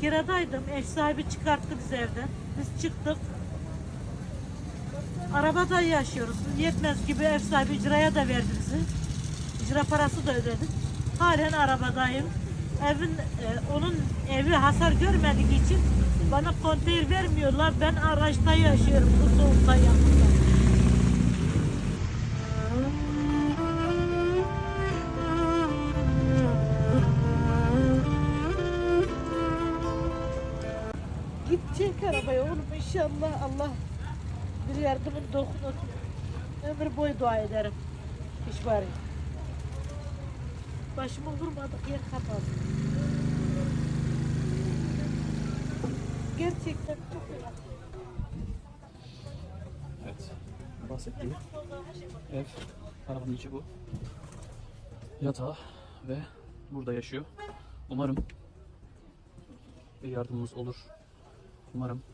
Kiradaydım. Ev sahibi çıkarttı bizi evden. Biz çıktık. Arabada yaşıyoruz. Yetmez gibi ev sahibi icraya da verdi bizi. İcra parası da ödedik. Halen arabadayım. Evin e, onun evi hasar görmedik için bana konteyner vermiyorlar. Ben araçta yaşıyorum bu soğukta yanımda. Gidecek arabaya oğlum inşallah Allah bir yardımın dokunur. Ömür boyu dua ederim. İş bari. Başımı vurmadık yer kapalı. Gerçekten çok fena. Evet. Bahsettiğim ev, arabanın içi bu. Yatağı ve burada yaşıyor. Umarım bir yardımımız olur. Umarım